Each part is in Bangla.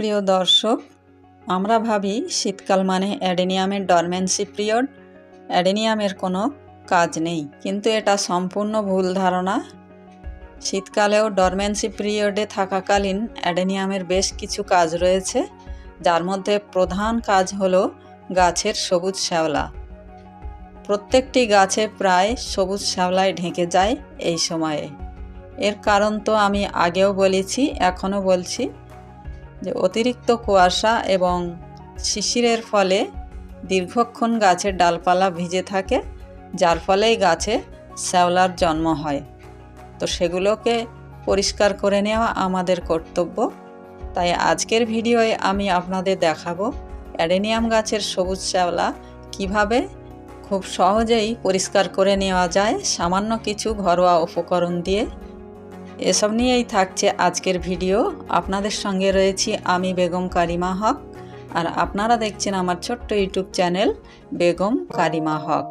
প্রিয় দর্শক, আমরা ভাবি শীতকাল মানে অ্যাডেনিয়ামের ডরমেন্সি পিরিয়ড অ্যাডেনিয়ামের কোনো কাজ নেই, কিন্তু এটা সম্পূর্ণ ভুল ধারণা। শীতকালেও ডরমেন্সি পিরিয়ডে থাকাকালীন অ্যাডেনিয়ামের বেশ কিছু কাজ রয়েছে, যার মধ্যে প্রধান কাজ হলো গাছের সবুজ শ্যাওলা। প্রত্যেকটি গাছে প্রায় সবুজ শ্যাওলায় ঢেকে যায় এই সময়ে। এর কারণ তো আমি আগেও বলেছি, এখনও বলছি। যে অতিরিক্ত কুয়াশা এবং শিশিরের ফলে দীর্ঘক্ষণ গাছের ডালপালা ভিজে থাকে, যার ফলেই গাছে শ্যাওলার জন্ম হয়। তো সেগুলোকে পরিষ্কার করে নেওয়া আমাদের কর্তব্য। তাই আজকের ভিডিওয়ে আমি আপনাদের দেখাবো অ্যাডেনিয়াম গাছের সবুজ শ্যাওলা কীভাবে খুব সহজেই পরিষ্কার করে নেওয়া যায়, সামান্য কিছু ঘরোয়া উপকরণ দিয়ে। এসব নিয়েই থাকছে আজকের ভিডিও। আপনাদের সঙ্গে রয়েছি আমি বেগম কারিমা হক, আর আপনারা দেখছেন আমার ছোট্ট ইউটিউব চ্যানেল বেগম কারিমা হক।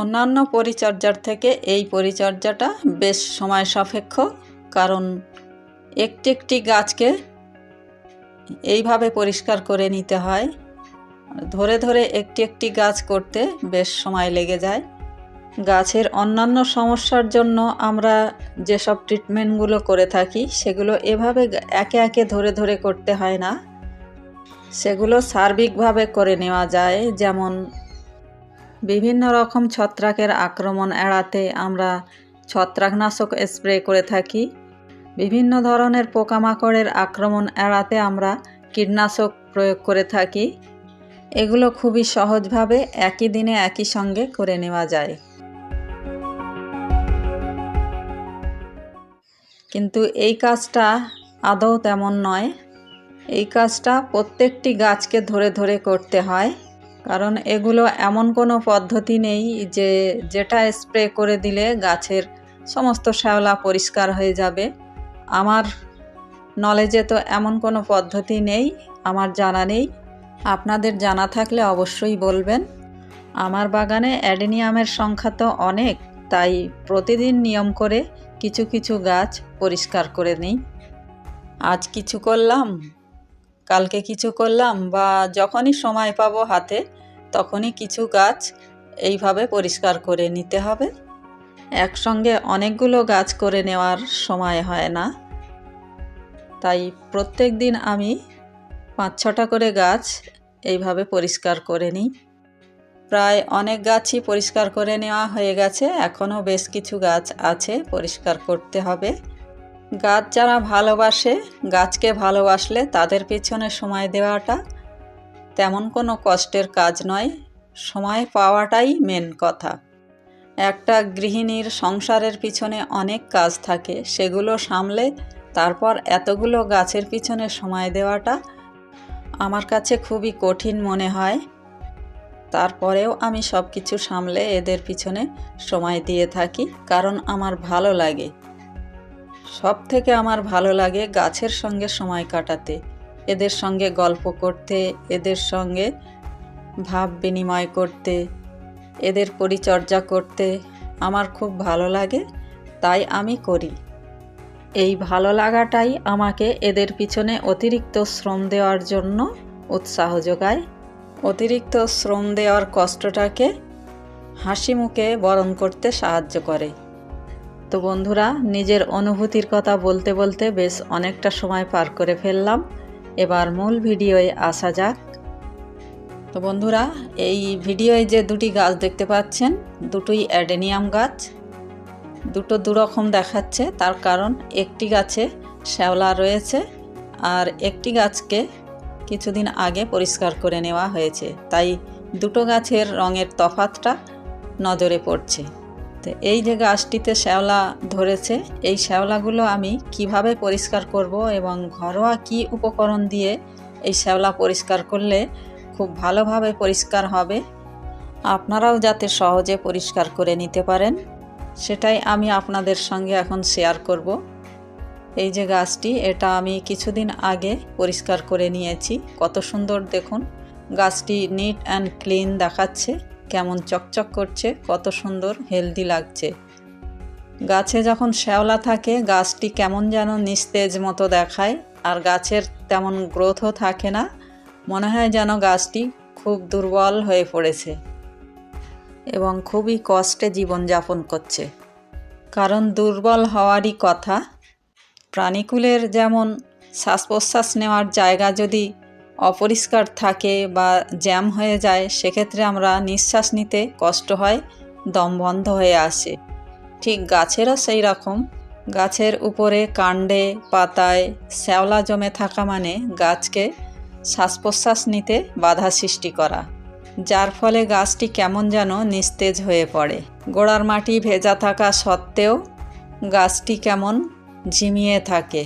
অন্যান্য পরিচর্যার থেকে এই পরিচর্যাটা বেশ সময় সাপেক্ষ, কারণ একটি একটি গাছকে এইভাবে পরিষ্কার করে নিতে হয়। ধরে ধরে একটি একটি গাছ করতে বেশ সময় লেগে যায়। গাছের অন্যান্য সমস্যার জন্য আমরা যেসব ট্রিটমেন্টগুলো করে থাকি, সেগুলো এভাবে একে একে ধরে ধরে করতে হয় না। সেগুলো সার্বিকভাবে করে নেওয়া যায়। যেমন বিভিন্ন রকম ছত্রাকের আক্রমণ এড়াতে আমরা ছত্রাকনাশক স্প্রে করে থাকি। বিভিন্ন ধরনের পোকামাকড়ের আক্রমণ এড়াতে আমরা কীটনাশক প্রয়োগ করে থাকি। এগুলো খুবই সহজভাবে একই দিনে একই সঙ্গে করে নেওয়া যায়। কিন্তু এই কাজটা আদৌ তেমন নয়। এই কাজটা প্রত্যেকটি গাছকে ধরে ধরে করতে হয়, কারণ এগুলো এমন কোনো পদ্ধতি নেই যে যেটা স্প্রে করে দিলে গাছের সমস্ত শ্যাওলা পরিষ্কার হয়ে যাবে। আমার নলেজে তো এমন কোনো পদ্ধতি নেই, আমার জানা নেই। আপনাদের জানা থাকলে অবশ্যই বলবেন। আমার বাগানে অ্যাডেনিয়ামের সংখ্যা তো অনেক, তাই প্রতিদিন নিয়ম করে কিছু কিছু গাছ পরিষ্কার করে নিই। আজ কিছু করলাম, কালকে কিছু করলাম, বা যখনই সময় পাবো হাতে, তখনই কিছু গাছ এইভাবে পরিষ্কার করে নিতে হবে। একসঙ্গে অনেকগুলো গাছ করে নেওয়ার সময় হয় না। তাই প্রত্যেক দিন আমি পাঁচ ছটা করে গাছ এইভাবে পরিষ্কার করে নিই। প্রায় অনেক গাছই পরিষ্কার করে নেওয়া হয়ে গেছে। এখনও বেশ কিছু গাছ আছে, পরিষ্কার করতে হবে। গাছ যারা ভালোবাসে, গাছকে ভালোবাসলে তাদের পেছনে সময় দেওয়াটা তেমন কোনো কষ্টের কাজ নয়। সময় পাওয়াটাই মেন কথা। একটা গৃহিণীর সংসারের পিছনে অনেক কাজ থাকে, সেগুলো সামলে তারপর এতগুলো গাছের পিছনে সময় দেওয়াটা আমার কাছে খুবই কঠিন মনে হয়। তারপরেও আমি সব কিছু সামলে এদের পিছনে সময় দিয়ে থাকি, কারণ আমার ভালো লাগে। সব থেকে আমার ভালো লাগে গাছের সঙ্গে সময় কাটাতে, এদের সঙ্গে গল্প করতে, এদের সঙ্গে ভাব বিনিময় করতে, এদের পরিচর্যা করতে। আমার খুব ভালো লাগে, তাই আমি করি। এই ভালো লাগাটাই আমাকে এদের পিছনে অতিরিক্ত শ্রম দেওয়ার জন্য উৎসাহ যোগায়। অতিরিক্ত শ্রম দেওয়ার কষ্টটাকে হাসি মুখে বরণ করতে সাহায্য করে। তো বন্ধুরা, নিজের অনুভূতির কথা বলতে বলতে বেশ অনেকটা সময় পার করে ফেললাম। এবার মূল ভিডিওয়ে আসা যাক। তো বন্ধুরা, এই ভিডিওয়ে যে দুটি গাছ দেখতে পাচ্ছেন, দুটোই অ্যাডেনিয়াম গাছ। দুটো দুরকম দেখাচ্ছে, তার কারণ একটি গাছে শ্যাওলা রয়েছে আর একটি গাছকে কিছুদিন আগে পরিষ্কার করে নেওয়া হয়েছে। তাই দুটো গাছের রঙের তফাতটা নজরে পড়ছে। তো এই যে গাছটিতে শ্যাওলা ধরেছে, এই শ্যাওলাগুলো আমি কীভাবে পরিষ্কার করব এবং ঘরোয়া কি উপকরণ দিয়ে এই শ্যাওলা পরিষ্কার করলে খুব ভালোভাবে পরিষ্কার হবে, আপনারাও যাতে সহজে পরিষ্কার করে নিতে পারেন। সেটাই আমি আপনাদের সঙ্গে এখন শেয়ার করব। এই যে গাছটি, এটা আমি কিছুদিন আগে পরিষ্কার করে নিয়েছি। কত সুন্দর দেখুন, গাছটি নিট অ্যান্ড ক্লিন দেখাচ্ছে, কেমন চকচক করছে, কত সুন্দর হেলদি লাগছে। গাছে যখন শ্যাওলা থাকে, গাছটি কেমন যেন নিস্তেজ মতো দেখায়, আর গাছের তেমন গ্রোথও থাকে না। মনে হয় যেন গাছটি খুব দুর্বল হয়ে পড়েছে। এবং খুবই কষ্টে জীবনযাপন করছে। কারণ দুর্বল হওয়ারই কথা, প্রাণীকুলের যেমন শ্বাস প্রশ্বাস নেওয়ার জায়গা যদি অপরিষ্কার থাকে বা জ্যাম হয়ে যায়, সেক্ষেত্রে আমরা নিঃশ্বাস নিতে কষ্ট হয়, দম বন্ধ হয়ে আসে। ঠিক গাছেরও সেই রকম। গাছের উপরে কাণ্ডে, পাতায় শ্যাওলা জমে থাকা মানে গাছকে শ্বাস প্রশ্বাস নিতে বাধা সৃষ্টি করা। যার ফলে গাছটি কেমন যেন নিস্তেজ হয়ে পড়ে। গোড়ার মাটি ভেজা থাকা সত্ত্বেও গাছটি কেমন ঝিমিয়ে থাকে।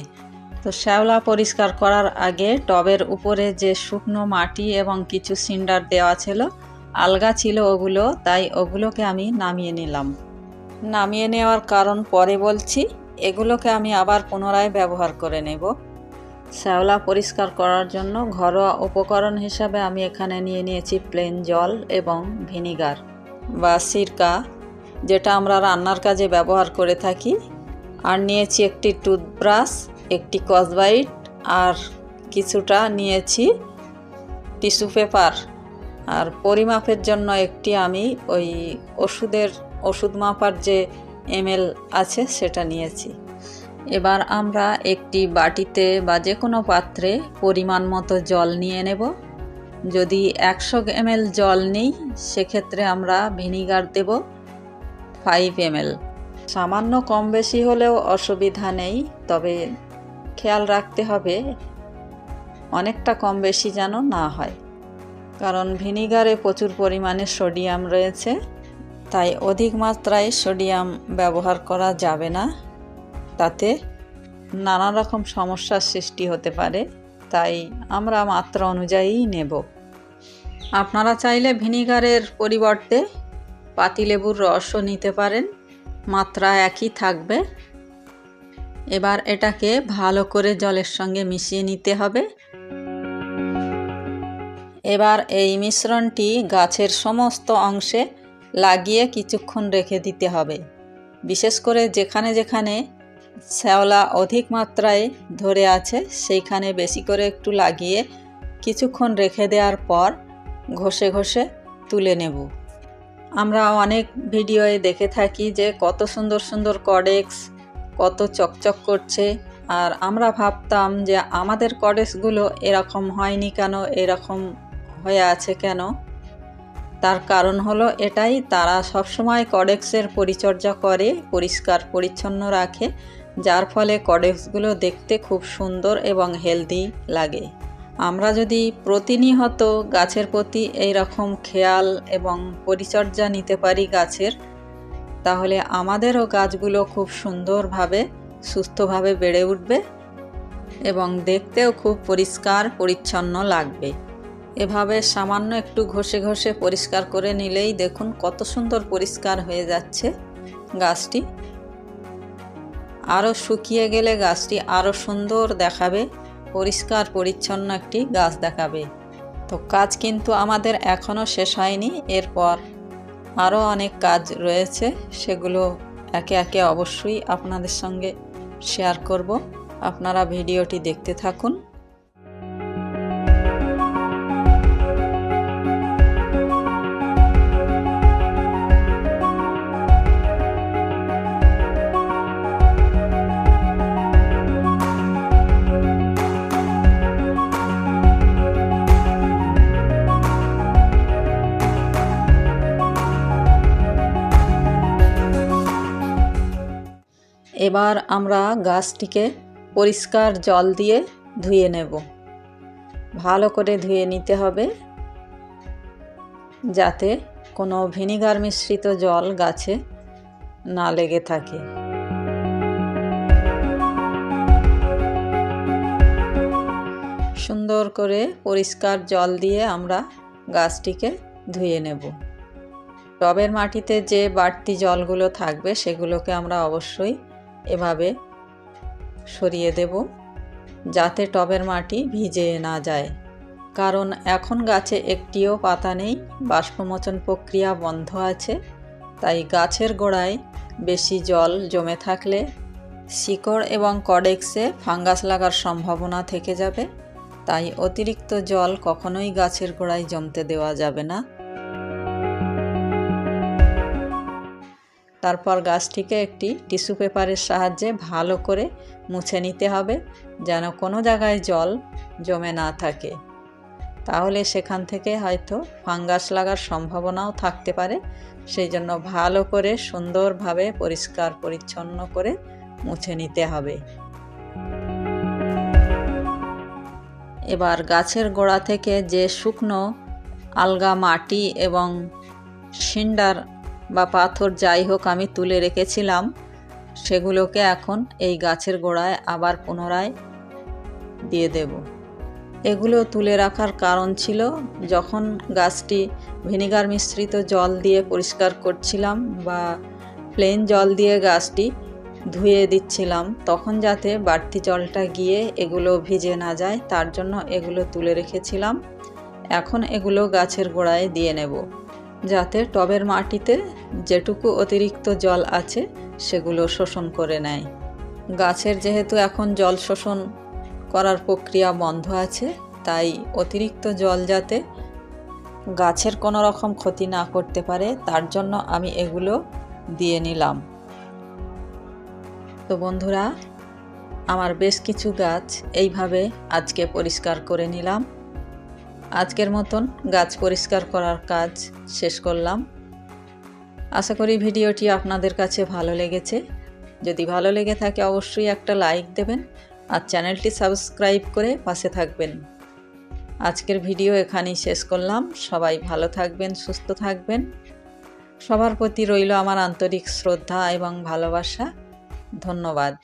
তো শ্যাওলা পরিষ্কার করার আগে টবের উপরে যে শুকনো মাটি এবং কিছু সিন্ডার দেওয়া ছিল, আলগা ছিল ওগুলো, তাই ওগুলোকে আমি নামিয়ে নিলাম। নামিয়ে নেওয়ার কারণ পরে বলছি, এগুলোকে আমি আবার পুনরায় ব্যবহার করে নেব। শ্যাওলা পরিষ্কার করার জন্য ঘরোয়া উপকরণ হিসাবে আমি এখানে নিয়ে নিয়েছি প্লেন জল এবং ভিনিগার বা সিরকা, যেটা আমরা রান্নার কাজে ব্যবহার করে থাকি। আর নিয়েছি একটি টুথব্রাশ, একটি কসবাইট, আর কিছুটা নিয়েছি টিস্যু পেপার। আর পরিমাপের জন্য একটি আমি ওই ওষুধের, ওষুধ মাপার যে এমএল আছে, সেটা নিয়েছি। এবার আমরা একটি বাটিতে বা যে কোনো পাত্রে পরিমাণ মতো জল নিয়ে নেব। যদি একশো এমএল জল নিই, সেক্ষেত্রে আমরা ভিনিগার দেব ফাইভ এমএল। সামান্য কম বেশি হলেও অসুবিধা নেই, তবে খেয়াল রাখতে হবে অনেকটা কম বেশি যেন না হয়। কারণ ভিনিগারে প্রচুর পরিমাণে সোডিয়াম রয়েছে, তাই অধিক মাত্রায় সোডিয়াম ব্যবহার করা যাবে না। তাতে নানা রকম সমস্যার সৃষ্টি হতে পারে, তাই আমরা মাত্রা অনুযায়ী নেব। আপনারা চাইলে ভিনিগারের পরিবর্তে পাতিলেবুর রসও নিতে পারেন, মাত্রা একই থাকবে। এবার এটাকে ভালো করে জলের সঙ্গে মিশিয়ে নিতে হবে। এবার এই মিশ্রণটি গাছের সমস্ত অংশে লাগিয়ে কিছুক্ষণ রেখে দিতে হবে। বিশেষ করে যেখানে যেখানে শ্যাওলা অধিক মাত্রায় ধরে আছে, সেইখানে বেশি করে একটু লাগিয়ে কিছুক্ষণ রেখে দেওয়ার পর ঘষে ঘষে তুলে নেব। আমরা অনেক ভিডিওয়ে দেখে থাকি যে কত সুন্দর সুন্দর কডেক্স কত চকচক করছে, আর আমরা ভাবতাম যে আমাদের কডেক্সগুলো এরকম হয়নি কেন, এরকম হয়ে আছে কেন? তার কারণ হলো এটাই, তারা সবসময় কডেক্সের পরিচর্যা করে পরিষ্কার পরিচ্ছন্ন রাখে যার ফলে কডেক্সগুলো দেখতে খুব সুন্দর এবং হেলদি লাগে। আমরা যদি প্রতিনিয়ত গাছের প্রতি এই রকম খেয়াল এবং পরিচর্যা নিতে পারি গাছের, তাহলে আমাদেরও গাছগুলো খুব সুন্দরভাবে, সুস্থভাবে বেড়ে উঠবে এবং দেখতেও খুব পরিষ্কার, পরিচ্ছন্ন লাগবে। এভাবে সামান্য একটু ঘষে ঘষে পরিষ্কার করে নিলেই দেখুন কত সুন্দর পরিষ্কার হয়ে যাচ্ছে গাছটি। আরও শুকিয়ে গেলে গাছটি আরও সুন্দর দেখাবে, পরিষ্কার পরিচ্ছন্ন একটি গাছ দেখাবে। তো কাজ কিন্তু আমাদের এখনও শেষ হয়নি, এরপর আরও অনেক কাজ রয়েছে, সেগুলো একে একে অবশ্যই আপনাদের সঙ্গে শেয়ার করব। আপনারা ভিডিওটি দেখতে থাকুন। এবার আমরা গাছটিকে পরিষ্কার জল দিয়ে ধুয়ে নেব। ভালো করে ধুয়ে নিতে হবে যাতে কোনো ভিনিগার মিশ্রিত জল গাছে না লেগে থাকে। সুন্দর করে পরিষ্কার জল দিয়ে আমরা গাছটিকে ধুয়ে নেব। টবের মাটিতে যে বাড়তি জলগুলো থাকবে সেগুলোকে আমরা অবশ্যই এভাবে সরিয়ে দেব যাতে টবের মাটি ভিজে না যায়। কারণ এখন গাছে একটিও পাতা নেই, বাষ্পমোচন প্রক্রিয়া বন্ধ আছে, তাই গাছের গোড়ায় বেশি জল জমে থাকলে শিকড় এবং কডেক্সে ফাঙ্গাস লাগার সম্ভাবনা থেকে যাবে, তাই অতিরিক্ত জল কখনোই গাছের গোড়ায় জমতে দেওয়া যাবে না। তারপর গাছটিকে একটি টিস্যু পেপারের সাহায্যে ভালো করে মুছে নিতে হবে যেন কোনো জায়গায় জল জমে না থাকে। তাহলে সেখান থেকে হয়তো ফাঙ্গাস লাগার সম্ভাবনাও থাকতে পারে। সেই জন্য ভালো করে সুন্দরভাবে পরিষ্কার পরিচ্ছন্ন করে মুছে নিতে হবে। এবার গাছের গোড়া থেকে যে শুকনো আলগা মাটি এবং সিন্ডার বা পাথর যাই হোক আমি তুলে রেখেছিলাম, সেগুলোকে এখন এই গাছের গোড়ায় আবার পুনরায় দিয়ে দেব। এগুলো তুলে রাখার কারণ ছিল যখন গাছটি ভিনিগার মিশ্রিত জল দিয়ে পরিষ্কার করছিলাম বা প্লেন জল দিয়ে গাছটি ধুয়ে দিচ্ছিলাম, তখন যাতে বাড়তি জলটা গিয়ে এগুলো ভিজে না যায়, তার জন্য এগুলো তুলে রেখেছিলাম। এখন এগুলো গাছের গোড়ায় দিয়ে নেব। যাতে টবের মাটিতে যেটুকু অতিরিক্ত জল আছে, সেগুলো শোষণ করে নেয়। গাছের যেহেতু এখন জল শোষণ করার প্রক্রিয়া বন্ধ আছে, তাই অতিরিক্ত জল যাতে গাছের কোনো রকম ক্ষতি না করতে পারে, তার জন্য আমি এগুলো দিয়ে নিলাম। তো বন্ধুরা, আমার বেশ কিছু গাছ এইভাবে আজকে পরিষ্কার করে নিলাম। আজকের মতন গাছ পরিষ্কার করার কাজ শেষ করলাম। আশা করি ভিডিওটি আপনাদের কাছে ভালো লেগেছে। যদি ভালো লেগে থাকে অবশ্যই একটা লাইক দেবেন আর চ্যানেলটি সাবস্ক্রাইব করে পাশে থাকবেন। আজকের ভিডিও এখানেই শেষ করলাম। সবাই ভালো থাকবেন, সুস্থ থাকবেন। সবার প্রতি রইল আমার আন্তরিক শ্রদ্ধা এবং ভালোবাসা। ধন্যবাদ।